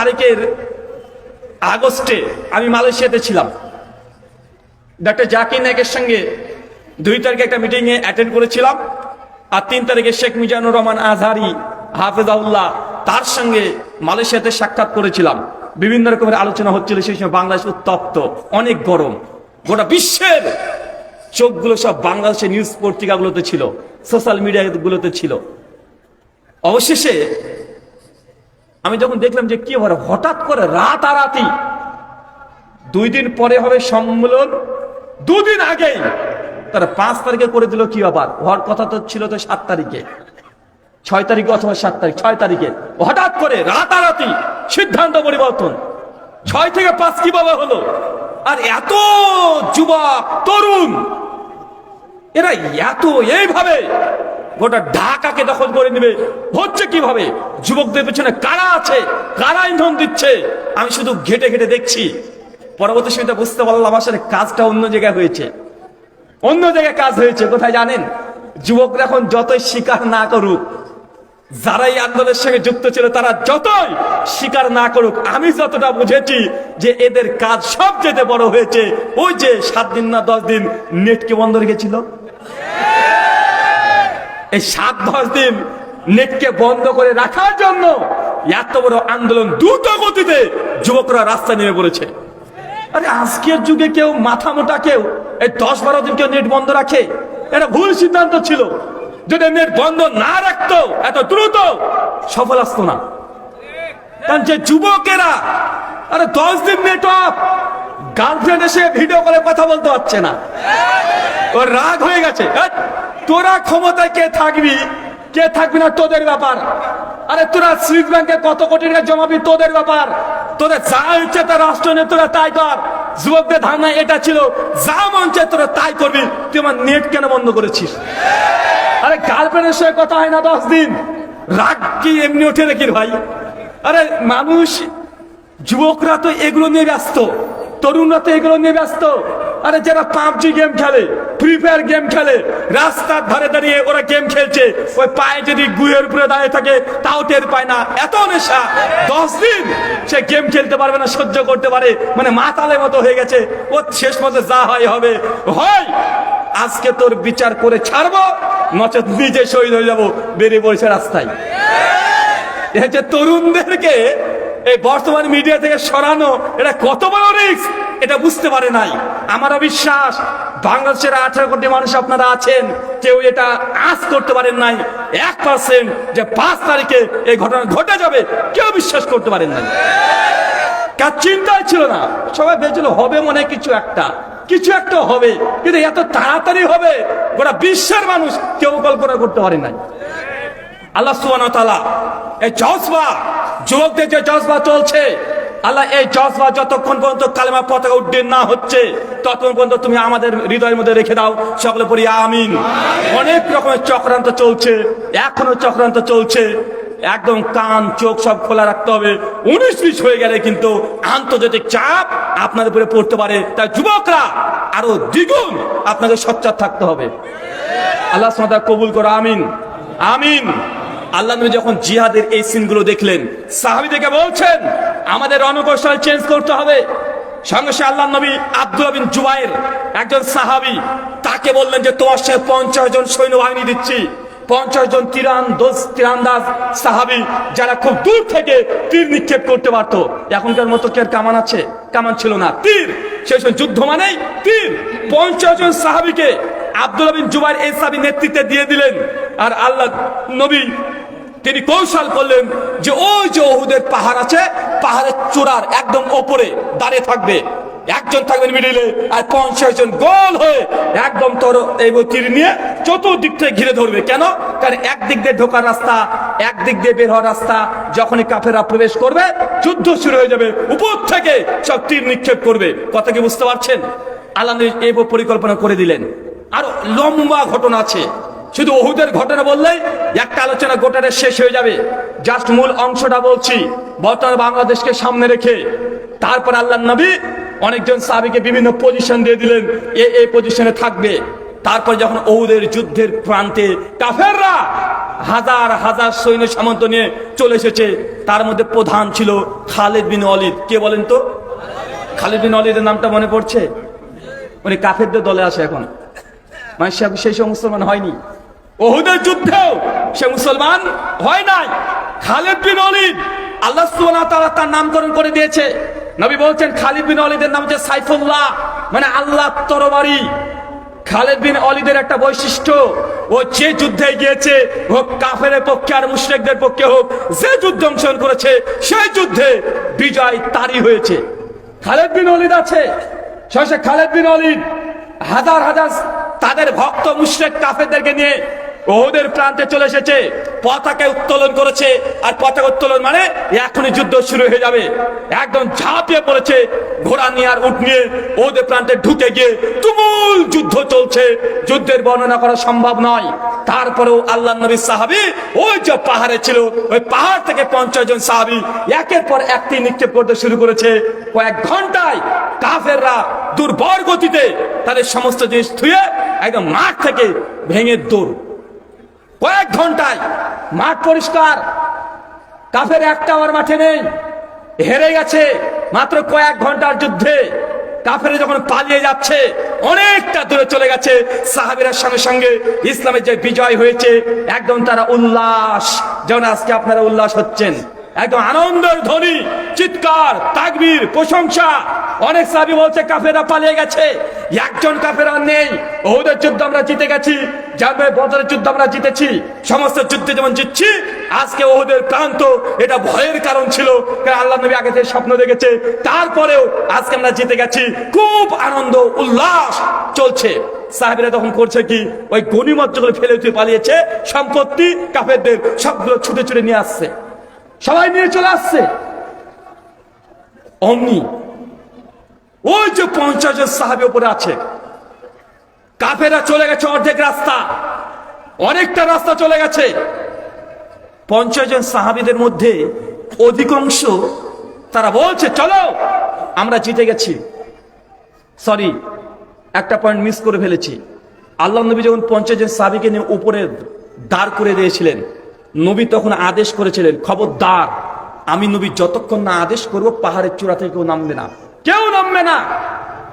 তারিখের আগস্টে আমি মালয়েশিয়াতে ছিলাম। ডাক্তার জাকির নায়কের সঙ্গে দুই তারিখে একটা মিটিংয়ে অ্যাটেন্ড করেছিলাম আর তিন তারিখে শেখ মিজানুর রহমান আজহারি হাফেজাউল্লাহ তার সঙ্গে মালয়েশিয়াতে সাক্ষাৎ করেছিলাম। বিভিন্ন রকমের আলোচনা হচ্ছিল, সেই সময় বাংলাদেশ উত্তপ্ত, অনেক গরম। গোটা বিশ্বের চোখগুলো সব বাংলাদেশের নিউজ পত্রিকাগুলোতে ছিল সোশ্যাল মিডিয়াগুলোতে ছিল। অবশেষে আমি যখন দেখলাম যে কি হবে হঠাৎ করে রাতারাতি, দুই দিন পরে হবে সম্মেলন, দুদিন আগেই, তারা পাঁচ তারিখে করে দিল কি আবার হওয়ার কথা তো ছিল তো সাত তারিখে। ছয় তারিখে অথবা সাত তারিখ, ছয় তারিখে। হঠাৎ করে রাতারাতি সিদ্ধান্ত পরিবর্তন। ছয় থেকে পাঁচ কীভাবে হলো? আর এত যুবক, তরুণ, এরা এত এইভাবে গোটা ঢাকাকে দখল করে নেবে। হচ্ছে কীভাবে? যুবকদের পেছনে কারা আছে? কারা ইন্ধন দিচ্ছে? আমি শুধু ঘেটে ঘেটে দেখছি। পরবর্তী সময়টা বুঝতে পারলাম, আসলে কাজটা অন্য জায়গায় হয়েছে। অন্য জায়গায় কাজ হয়েছে, কোথায় জানেন? যুবকরা এখন যতই স্বীকার না করুক যারা এই আন্দোলনের সঙ্গে যুক্ত ছিল, তারা যতই স্বীকার না করুক, আমি যতটা বুঝেছি যে এদের কাজ সবচেয়ে বড় হয়েছে। ওই যে সাত দিন না দশ দিন নেটকে বন্ধ রেখেছিল? এই সাত, দশ দিন নেটকে বন্ধ করে রাখার জন্য এত বড় আন্দোলন দ্রুত গতিতে যুবকরা রাস্তা নেমে পড়েছে। আরে আজকের যুগে কেউ মাথা মোটা কেউ, এই দশ, বারো দিন কেউ নেট বন্ধ রাখে? এটা ভুল সিদ্ধান্ত ছিল। যদি নেট বন্ধ না রাখতো, এত দ্রুত সফল আসতো না। কারণ যে যুবকেরা, আরে দশ দিন নেট অফ, গার্লফ্রেন্ড এসে ভিডিও করে কথা বলতে পারছে না। ওর রাগ হয়ে গেছে। তোরা ক্ষমতায় কে থাকবি? কে থাকবি না তোদের ব্যাপার? আরে তোরা সুইস ব্যাংকে কত কোটি টাকা জমাবি তোদের ব্যাপার? তোদের যা ইচ্ছে তা রাষ্ট্র নিয়ে তোরা তাই কর। যুবকদের ধারণা এটা ছিল, যা মন চায় তোরা তাই করবি। তুই আমার নেট কেন বন্ধ করেছিস? আরে গার্লফ্রেন্ডের সঙ্গে কথা হয় না দশ দিন। রাগ কি এমনি ওঠে নাকি ভাই? আরে মানুষ, যুবকরা তো এগুলো নিয়ে ব্যস্ত, তরুণরা তো এগুলো নিয়ে ব্যস্ত। আরে যারা পাবজি গেম খেলে ফ্রি ফায়ার গেম খেলে রাস্তার ধারে দাঁড়িয়ে ওরা গেম খেলছে। ওই পায়ে যদি গুয়ের উপরে দাঁড়িয়ে থাকে, তাও টের পায় না। এত নেশা। দশ দিন সে গেম খেলতে পারবে না, সহ্য করতে পারে। মানে মাতালের মতো হয়ে গেছে। ও শেষ মতো যা হয় হবে। হয়, আজকে তোর বিচার করে ছাড়বো, নচেত নিজে শহীদ হয়ে যাব। বেরিয়ে পড়েছে রাস্তায়। হচ্ছে তরুণদেরকে এই বর্তমান মিডিয়া থেকে সরানো। এটা কত বড় রিস্ক এটা বুঝতে পারে নাই। আমারও বিশ্বাস বাংলাদেশের আঠারো কোটি মানুষ আপনারা আছেন, কেউ এটা আজ করতে পারেন নাই। এক পার্সেন্ট যে পাঁচ তারিখে এই ঘটনা ঘটে যাবে, কেউ বিশ্বাস করতে পারেন নাই। কার চিন্তাই ছিল না। সবাই ভেবেছিল, হবে মনে কিছু একটা। কিছু একটা হবে, কিন্তু এত তাড়াতাড়ি হবে, গোটা বিশ্বের মানুষ কেউ কল্পনা করতে পারে নাই। আল্লাহ তাআলা, এই জজবা, যুবকদের যে জজবা চলছে আল্লাহ এই জজবা যতক্ষণ পর্যন্ত কালেমা পতাকা উড্ডীন না হচ্ছে, ততক্ষণ পর্যন্ত তুমি আমাদের হৃদয়ের মধ্যে রেখে দাও। সকলে পড়ি, আমিন। অনেক রকমের চক্রান্ত চলছে, এখনও চক্রান্ত চলছে। একদম কান, চোখ সব খোলা রাখতে হবে। উনিশ বিশ হয়ে গেলে কিন্তু আন্তর্জাতিক চাপ আপনাদের উপরে পড়তে পারে। তাই যুবকরা, আরও দ্বিগুণ আপনাকে সচ্চার থাকতে হবে। আল্লাহ সাদা কবুল করো, আমিন। আমিন। আল্লাহ নবী যখন জিহাদের এই সিনগুলো দেখলেন, সাহাবিদেরকে বলছেন, আমাদের রণকৌশল চেঞ্জ করতে হবে। সঙ্গে সঙ্গে আল্লাহ নবী আব্দুল বিন জুবাইর, একজন সাহাবি, তাকে বললেন যে, তোমার সাথে পঞ্চাশ জন সৈন্যবাহিনী দিচ্ছি। পঞ্চাশ জন তিরান দোষ, তীরান্দাজ সাহাবি, যারা খুব দূর থেকে তীর নিক্ষেপ করতে পারতো। এখনকার মতো কে কামান আছে? কামান ছিল না। তীর! সেই সময় যুদ্ধ মানেই তীর! পঞ্চাশ জন সাহাবিকে আব্দুল বিন জুবাইর এই সাহাবি নেতৃত্বে দিয়ে দিলেন। আর আল্লাহ নবী তিনি কৌশল করলেন যে ওই যে ওহুদের পাহাড় আছে, পাহাড়ের চূড়ার একদম ওপরে দাঁড়িয়ে থাকবে। একজন থাকবেন মিডিলে আর পঞ্চাশ জন গোল হয়ে একদম তোর এই তীর নিয়ে চতুর্দিক থেকে ঘিরে ধরবে। কেন? কারণ একদিক দিয়ে ঢোকার রাস্তা, একদিক দিয়ে বের হওয়ার রাস্তা, যখনই কাফেরা প্রবেশ করবে, যুদ্ধ শুরু হয়ে যাবে, উপর থেকে সব তীর নিক্ষেপ করবে। কথা কি বুঝতে পারছেন? আল্লাহ এই পরিকল্পনা করে দিলেন। আরও লম্বা ঘটনা আছে। শুধু ওহুদের ঘটনা বললেই একটা আলোচনা গোটারে শেষ হয়ে যাবে। জাস্ট মূল অংশটা বলছি, বর্তমান বাংলাদেশকে সামনে রেখে। তারপর আল্লাহ নবী অনেকজন সাহাবিকে বিভিন্ন পজিশন দিয়ে দিলেন, এ এই পজিশনে থাকবে। তারপর যখন ওহুদের যুদ্ধের প্রান্তে কাফেররা হাজার হাজার সৈন্য সামন্ত নিয়ে চলে এসেছে, তার মধ্যে প্রধান ছিল খালেদ বিন অলিদ কে বলেন তো? খালিদ বিন অলিদের নামটা মনে পড়ছে? উনি কাফেরদের দলে আসে এখন। মানে সেই সমস্ত মানে হয়নি। ওহুদের যুদ্ধেও সে মুসলমান হয় নাই। খালিদ বিন অলিদ আল্লাহ তাআলা তার নামকরণ করে দিয়েছে। নবী বলছেন, খালিদ বিন অলিদের নাম হচ্ছে সাইফুল্লাহ মানে আল্লাহ তরবারি। খালেদ বিন অলিদের একটা বৈশিষ্ট্য, ও যে যুদ্ধে গিয়েছে হোক কাফের পক্ষে আর মুশরিকদের পক্ষে হোক, যে যুদ্ধ অংশগ্রহণ করেছে, সেই যুদ্ধে বিজয় তারই হয়েছে। খালেদ বিন অলিদ আছে। শেষে খালেদ বিন অলিদ হাজার হাজার তাদের ভক্ত মুশরিক কাফেরদেরকে নিয়ে ওদের প্রান্তে চলে এসেছে। পতাকা উত্তোলন করেছে। আর পতাকা উত্তোলন মানে এখনই যুদ্ধ শুরু হয়ে যাবে। একদম ঝাঁপিয়ে পড়েছে ঘোড়া নিয়ে আর উঠ নিয়ে ওদের প্রান্তে ঢুকে গিয়ে তুমুল যুদ্ধ চলছে। যুদ্ধের বর্ণনা করা সম্ভব নয়। তারপরেও আল্লাহ নবী সাহাবি ওই যে পাহাড়ে ছিল, ওই পাহাড় থেকে পঞ্চাশ জন সাহাবি একের পর একটি নিক্ষেপ করতে শুরু করেছে। কয়েক ঘন্টায় কাফেররা দুর্বর গতিতে তাদের সমস্ত জিনিস থুয়ে একদম মাঠ থেকে ভেঙে দৌড় কয়েক ঘন্টায়। মাঠ পরিষ্কার। কাফের একটা আমার মাঠে নেই। হেরে গেছে মাত্র কয়েক ঘণ্টার যুদ্ধে। কাফের যখন পালিয়ে যাচ্ছে, অনেকটা দূরে চলে গেছে। সাহাবিরার সঙ্গে সঙ্গে ইসলামের যে বিজয় হয়েছে, একদম তারা উল্লাস। যেমন আজকে আপনারা উল্লাস হচ্ছেন একদম আনন্দের ধ্বনি, চিৎকার, তাকবীর, প্রশংসা। অনেক সাহাবি বলছে কাফেরা পালিয়ে গেছে। একজন কাফেরা নেই। ওদের যুদ্ধ আমরা জিতে গেছি জানবে বদরের যুদ্ধ আমরা জিতেছি, সমস্ত যুদ্ধে যেমন জিতছি, আজকে ওদের প্রান্ত এটা ভয়ের কারণ ছিল। আল্লাহ নবী আগে স্বপ্ন দেখেছে, তারপরেও আজকে আমরা জিতে গেছি। খুব আনন্দ, উল্লাস চলছে। সাহেবেরা তখন করছে কি? ওই গণিমত যেগুলো ফেলে তুই পালিয়েছে, সম্পত্তি কাফেরদের সবগুলো ছুটে ছুটে নিয়ে আসছে। সবাই নিয়ে চলে আসছে। অমনি ওই যে পঞ্চাশ জন সাহাবি উপরে আছে। কাফেরা চলে গেছে অর্ধেক রাস্তা। অনেকটা রাস্তা চলে গেছে। পঞ্চাশ জন সাহাবিদের মধ্যে অধিকাংশ তারা বলছে, চলো, আমরা জিতে গেছি। সরি একটা পয়েন্ট মিস করে ফেলেছি। আল্লাহ নবী যখন পঞ্চাশ জন সাহাবিকে নিয়ে উপরে দাঁড় করে দিয়েছিলেন নবী তখন আদেশ করেছিলেন, খবরদার, আমি নবী যতক্ষণ না আদেশ করব, পাহাড়ের চূড়া থেকে কেউ নামবে না। কেউ নামবে না।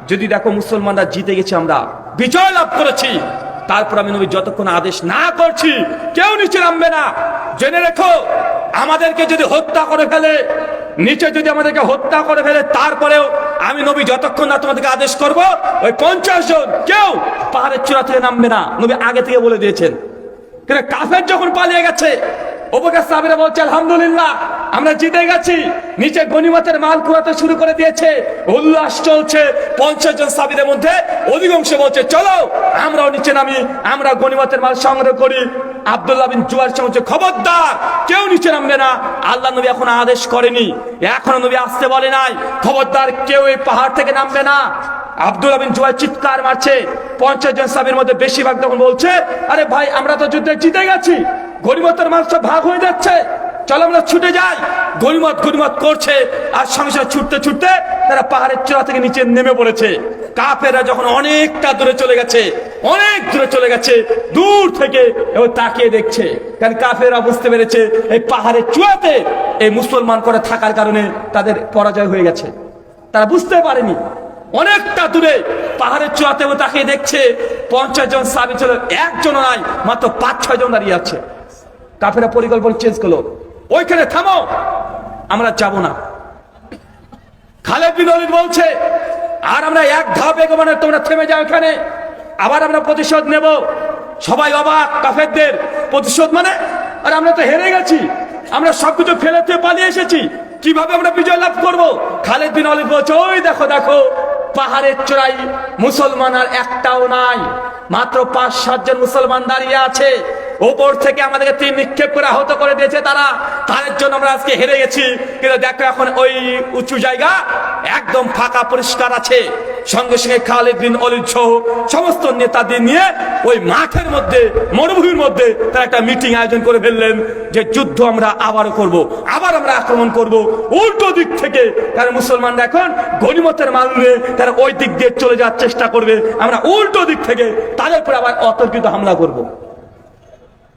যদি দেখো মুসলমানরা জিতে গেছে আমরা, বিজয় লাভ করেছি। তারপর আমি নবী যতক্ষণ আদেশ না করছি, কেউ নিচে নামবে না। জেনে রেখো, আমাদেরকে যদি হত্যা করে ফেলে, নিচে যদি আমাদেরকে হত্যা করে ফেলে, তারপরেও আমি নবী যতক্ষণ না তোমাদেরকে আদেশ করব, ওই পঞ্চাশ জন কেউ পাহাড়ের চূড়া থেকে নামবে না। নবী আগে থেকে বলে দিয়েছেন। কিন্তু কাফের যখন পালিয়ে গেছে বলছে আমরা জিতে গেছি। নিচে গনিমতের মাল কুড়াতে শুরু করে দিয়েছে। উল্লাস চলছে। পঞ্চাশ জন সাবিদের মধ্যে অধিকাংশ বলছে, চলো, আমরাও নিচে নামি, আমরা গনিমতের মাল সংগ্রহ করি। আব্দুল্লাহ বিন জুয়ার সঙ্গে খবরদার, কেউ নিচে নামবে না। আল্লাহ আদেশ করেনি। এখনও নবী আসতে বলে নাই। খবরদার, কেউ এই পাহাড় থেকে নামবে না। আব্দুল্লাহ বিন জুয়ার চিৎকার মারছে। পঞ্চাশ জন সাবির মধ্যে বেশিরভাগ তখন বলছে, আরে ভাই, আমরা তো যুদ্ধে জিতে গেছি। গরিবতের মানুষ ভাগ হয়ে যাচ্ছে। চলো আমরা ছুটে যাই। গরিমত গরিমত করছে, আর সঙ্গে সঙ্গে ছুটতে ছুটতে তারা পাহাড়ের চূড়া থেকে নিচে নেমে পড়েছে। কাফেরা যখন অনেকটা দূরে চলে গেছে, অনেক দূরে চলে গেছে, দূর থেকে এবার তাকিয়ে দেখছে। কারণ কাফেরা বুঝতে পেরেছে, এই পাহাড়ের চূড়াতে এই মুসলমান করে থাকার কারণে তাদের পরাজয় হয়ে গেছে। তারা বুঝতে পারেনি। অনেকটা দূরে পাহাড়ের চূড়াতেও তাকিয়ে দেখছে পঞ্চাশ জন সাবি ছিল একজন নাই, মাত্র পাঁচ, ছয় জন দাঁড়িয়ে আছে। কাফেরা পরিকল্পনা চেঞ্জ করল। ওইখানে থামো, আমরা যাব না। খালেদ বিন বলছে, আর আমরা এক ধাপ এগোবো না, তোমরা থেমে যাও এখানে। আবার আমরা প্রতিশোধ নেব। সবাই অবাক, কাফেরদের। প্রতিশোধ মানে আর আমরা তো হেরে গেছি, আমরা সবকিছু ফেলেতে পালিয়ে এসেছি, কীভাবে আমরা বিজয় লাভ করব? খালেদ বিন অলিদ বলছে, ওই দেখো দেখো পাহাড়ের চূড়াই মুসলমান আর একটাও নাই। মাত্র পাঁচ সাতজন মুসলমান দাঁড়িয়ে আছে। ওপর থেকে আমাদেরকে তীর নিক্ষেপ করে আহত করে দিয়েছে তারা। তাদের জন্য আমরা আজকে হেরে গেছি। কিন্তু দেখো এখন ওই উঁচু জায়গা একদম ফাঁকা পরিষ্কার আছে। সঙ্গে সঙ্গে খালিদ বিন অলিদ সহ সমস্ত নেতাদের নিয়ে ওই মাঠের মধ্যে, মরুভূমির মধ্যে তারা একটা মিটিং আয়োজন করে ফেললেন যে যুদ্ধ আমরা আবারও করব, আবার আমরা আক্রমণ করব। উল্টো দিক থেকে কারণ মুসলমানরা এখন গণিমতের মাল নিয়ে তারা ওই দিক দিয়ে চলে যাওয়ার চেষ্টা করবে। আমরা উল্টো দিক থেকে তাদের উপরে আবার অতর্কিত হামলা করব।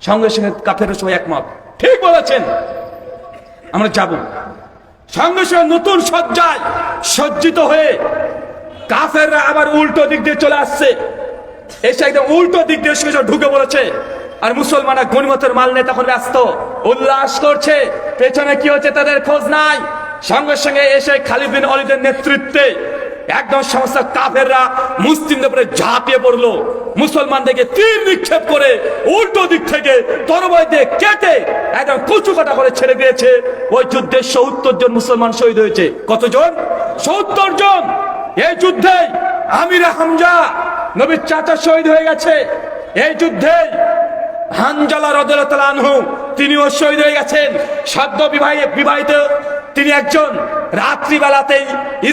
সঙ্গে সঙ্গে কাফের সবাই একমত। ঠিক বলেছেন। আমরা যাব। সঙ্গে সঙ্গে নতুন সজ্জায় সজ্জিত হয়ে কাফেররা আবার উল্টো দিক দিয়ে চলে আসছে। এসে একদম উল্টো দিক দিয়ে সঙ্গে ঢুকে পড়েছে। আর মুসলমানরা গণিমতের মাল নিয়ে তখন ব্যস্ত। উল্লাস করছে। পেছনে কি হচ্ছে তাদের খোঁজ নাই। সঙ্গে সঙ্গে এসে খালিদ বিন অলিদের নেতৃত্বে একদম সমস্ত কাফেররা মুসলিমদের উপরে ঝাঁপিয়ে পড়ল। মুসলমানদেরকে তীর নিক্ষেপ করে উল্টো দিক থেকে তরবারি দিয়ে কেটে একদম কুচু কাটা করে ছেড়ে দিয়েছে। ওই যুদ্ধে সত্তর জন মুসলমান শহীদ হয়েছে। কতজন? সত্তর জন। এই যুদ্ধে আমির হামজা নবীর চাচা শহীদ হয়ে গেছে। এই যুদ্ধে হানজালা রদুল্লাহ আনহু তিনিও শহীদ হয়ে গেছেন। সদ্য বিবাহিত তিনি একজন রাত্রিবেলাতেই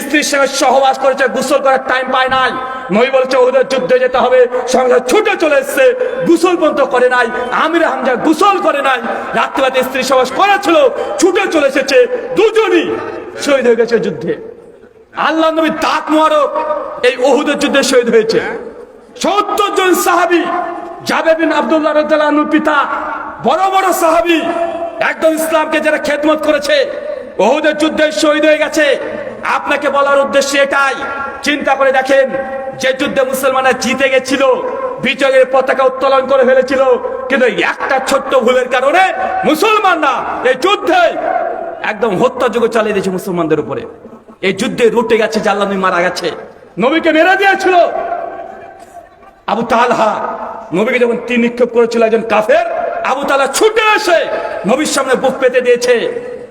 স্ত্রীর সঙ্গে সহবাস করেছে গোসল করার টাইম পায় নাই। নই বলছে ওদের যুদ্ধে যেতে হবে, সঙ্গে ছুটে চলে এসছে, গোসল পর্যন্ত করে নাই, আমির হামজা গোসল করে নাই। রাত্রিবেলাতে স্ত্রী সহবাস করেছিল, ছুটে চলে এসেছে দুজনই শহীদ হয়ে গেছে যুদ্ধে। আল্লাহ নবী দাঁত মোয়ারক এই ওহুদের যুদ্ধে শহীদ হয়েছে। সত্তর জন সাহাবি জাবে বিন আব্দুল্লাহ রাদিয়াল্লাহুর পিতা, বড় বড় সাহাবি একদম ইসলামকে যারা খেদমত করেছে ওহুদের যুদ্ধে শহীদ হয়ে গেছে। আপনাকে বলার উদ্দেশ্য এটাই। চিন্তা করে দেখেন, যে যুদ্ধে মুসলমানরা জিতে গেছিল, বিজয়ের পতাকা উত্তোলন করে ফেলেছিল, কিন্তু একটা ছোট্ট ভুলের কারণে মুসলমানরা এই যুদ্ধে একদম হত্যাযোগ্য চালিয়ে দিয়েছে মুসলমানদের উপরে। এই যুদ্ধে রুটে গেছে জাল্লা মারা গেছে। নবীকে মেরে দিয়েছিল। আবু তালহা, নবীকে যখন তিন নিক্ষেপ করেছিল একজন কাফের, আবু তালা ছুটে এসে নবীর সামনে বুক পেতে দিয়েছে।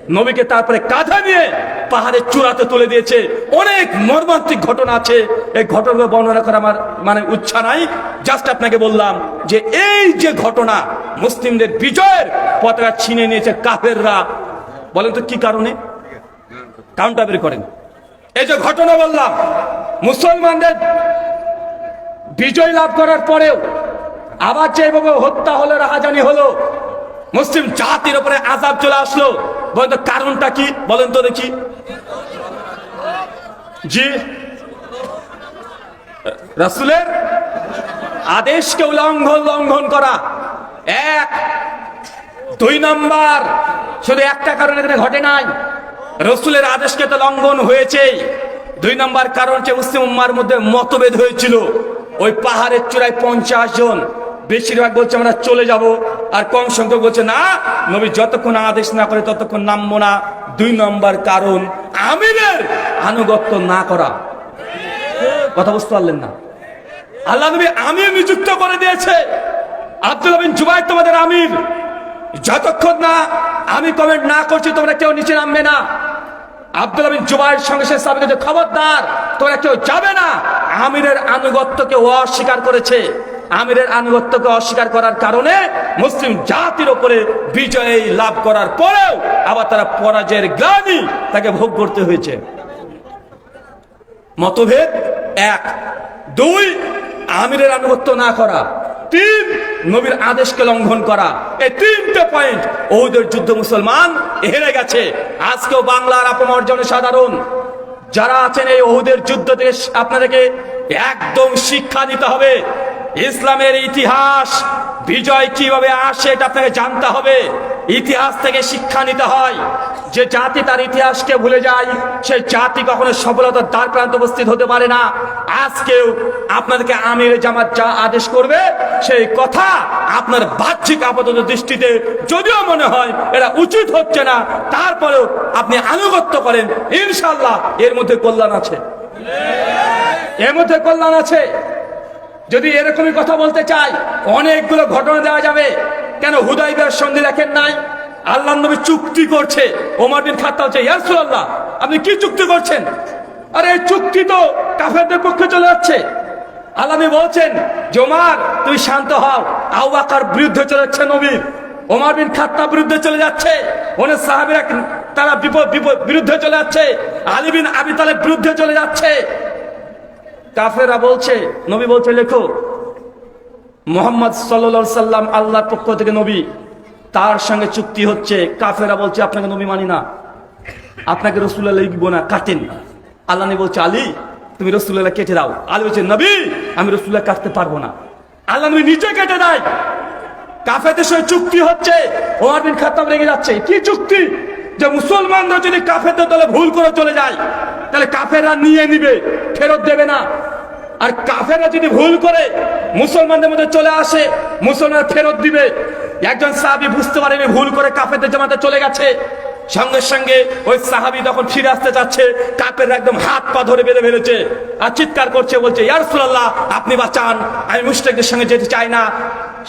নবীকে তারপরে কাঁধে নিয়ে পাহাড়ের চূড়াতে তুলে দিয়েছে। অনেক মর্মান্তিক ঘটনা আছে। এই ঘটনাগুলো বর্ণনা করা আমার মানে উচ্ছা নাই। জাস্ট আপনাকে বললাম যে এই যে ঘটনা মুসলিমদের বিজয়ের পতাকা ছিনে নিয়েছে কাফেররা। বলেন তো কি কারণে? কাউন্টার বের করেন। এই যে ঘটনা বললাম, মুসলমানদের বিজয় লাভ করার পরেও আবার যেভাবে হত্যা হলো, রাহাজানি হলো মুসলিম জাতির উপরে আজাব চলে আসলো। বলেন তো কারণটা কি? বলেন তো দেখি। জি। রাসুলের আদেশকে উল্লঙ্ঘন লঙ্ঘন করা। এক। দুই নাম্বার, শুধু একটা কারণ এখানে ঘটে নাই। রসুলের আদেশকে তো লঙ্ঘন হয়েছে দুই নাম্বার কারণ হচ্ছে মুসলিম উম্মার মধ্যে মতভেদ হয়েছিল। ওই পাহাড়ের চূড়ায় পঞ্চাশ জন, বেশিরভাগ বলছে আমরা চলে যাব। আর কম সংখ্যক বলছে, না, নবী যতক্ষণ আদেশ না করে ততক্ষণ নামবো না। দুই নম্বর কারণ আমিরের আনুগত্য না করা। কথা বুঝতে পারলেন না? আল্লাহ নবী আমির নিযুক্ত করে দিয়েছে। আব্দুল বিন জুবাই তোমাদের আমির। যতক্ষণ না আমি কমেন্ট না করছি, তোমরা কেউ নিচে নামবে না। আব্দুল বিন জুবাইয়ের সঙ্গে সে খবরদার, তোমরা কেউ যাবে না। আমিরের আনুগত্যকে অস্বীকার করেছে। আমিরের আনুগত্যকে অস্বীকার করার কারণে মুসলিম জাতির উপরে বিজয় লাভ করার পরেও আবার তারা পরাজয়ের গ্লানি তাকে ভোগ করতে হয়েছে। মতভেদ এক। দুই, আমিরের আনুগত্য না করা। তিন, নবীর আদেশকে লঙ্ঘন করা। এই তিনটে পয়েন্ট ওদের যুদ্ধ মুসলমান হেরে গেছে। আজকেও বাংলার আপমর সাধারণ। যারা আছেন এই ওহুদের যুদ্ধ থেকে আপনাদেরকে একদম শিক্ষা দিতে হবে। ইসলামের ইতিহাস, বিজয় কীভাবে আসে এটা আপনাকে জানতে হবে। ইতিহাস থেকে শিক্ষা নিতে হয়। যে জাতি তার ইতিহাসকে ভুলে যায়, সেই জাতি কখনো সফলতার দ্বার প্রান্ত উপস্থিত হতে পারে না। আজকেও আপনাদেরকে আমির জামাত যা আদেশ করবে, সেই কথা আপনার বাহ্যিক আপাতত দৃষ্টিতে যদিও মনে হয় এটা উচিত হচ্ছে না, তারপরেও আপনি আনুগত্য করেন ইনশাল্লাহ এর মধ্যে কল্যাণ আছে। এর মধ্যে কল্যাণ আছে। যদি এরকমই কথা বলতে চাই, অনেকগুলো ঘটনা দেওয়া যাবে। কেন হুদাইবের সন্ধি দেখেন নাই? আল্লাহ নবী চুক্তি করছে। ওমর বিন খাত্তা হচ্ছে ইয়ারসুল্লাহ আপনি কি চুক্তি করছেন? আরে, এই চুক্তি তো কাফেরদের পক্ষে চলে যাচ্ছে। আল্লাহ বলছেন, যে, ওমর তুই শান্ত হও। আউ বাকার বিরুদ্ধে চলে যাচ্ছে নবীর ওমর বিন খাত্তা বিরুদ্ধে চলে যাচ্ছে। অনেক সাহাবিরা তারা বিপদ বিপদ, বিরুদ্ধে চলে যাচ্ছে। আলী বিন আবি তালেব বিরুদ্ধে চলে যাচ্ছে। কাফেরা বলছে, নবী বলছে, লেখো, মোহাম্মদ সাল্লা সাল্লাম আল্লাহর পক্ষ থেকে নবী, তার সঙ্গে চুক্তি হচ্ছে কাফেরা বলছে, আপনাকে নবী মানি না। আপনাকে রসুল্লাহ লিখব না, কাটেন আল্লাহ বলছে, আলী, তুমি রসুল্লাহ কেটে দাও। আলী বলছে, নবী, আমি রসুল্লাহ কাটতে পারব না। আল্লাহ নবী নিচে কেটে দেয়। কাফেরদের সঙ্গে চুক্তি হচ্ছে, ওমর বিন খাত্তাব রেগে যাচ্ছে। কি চুক্তি? যে মুসলমানরা যদি কাফেরদের দলে ভুল করে চলে যায় তাহলে কাফেররা নিয়ে নিবে, ফেরত দেবে না। আর কাফেররা যদি ভুল করে, মুসলমানদের মধ্যে চলে আসে মুসলমান ফেরত দিবে। একজন সাহাবি বুঝতে পারেনি ভুল করে কাফেরদের জামাতে চলে গেছে। সঙ্গে সঙ্গে ওই সাহাবি তখন ফিরে আসতে চাচ্ছে কাপের একদম হাত পা ধরে বেঁধে ফেলেছে আর চিৎকার করছে, বলছে ইয়ারসুল্লাহ আপনি বাঁচান, আমি মুশরিকদের সঙ্গে যেতে চাই না।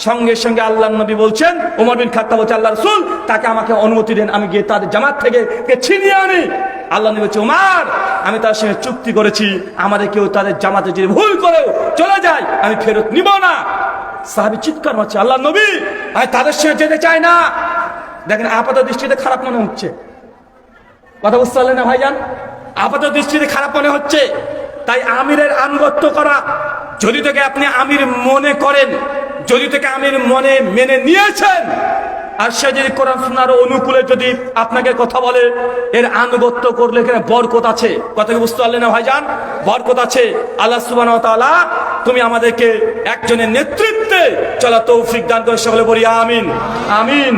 সঙ্গে সঙ্গে আল্লাহ নবী বলছেন ওমর বিন খাত্তা বলছে আল্লাহ রসুল, তাকে আমাকে অনুমতি দেন, আমি গিয়ে তাদের জামাত থেকে ছিনিয়ে আনি। আল্লাহ নবী বলছে ওমার আমি তার সঙ্গে চুক্তি করেছি, আমাদের কেউ তাদের জামাতে যদি ভুল করেও চলে যায়, আমি ফেরত নিব না। সাহাবি চিৎকার হচ্ছে আল্লাহ নবী, আমি তাদের সঙ্গে যেতে চাই না। দেখেন আপাত দৃষ্টিতে খারাপ মনে হচ্ছে। কথা বুঝতে পারলেন না, ভাইজান? আপাত দৃষ্টিতে খারাপ মনে হচ্ছে। তাই আমিরের আনুগত্য করা, যদি থেকে আপনি আমির মনে করেন, যদি থেকে আমির মনে মেনে নিয়েছেন আর সে যদি কোরআন শোনার অনুকূলে যদি আপনাকে কথা বলে, এর আনুগত্য করলে এখানে বরকত আছে। কথা কি বুঝতে পারলে না ভাইজান? বরকত আছে। আল্লাহ সুবান তুমি আমাদেরকে একজনের নেতৃত্বে চলা তৌফিক দান করে সকলে বলি, আমিন। আমিন।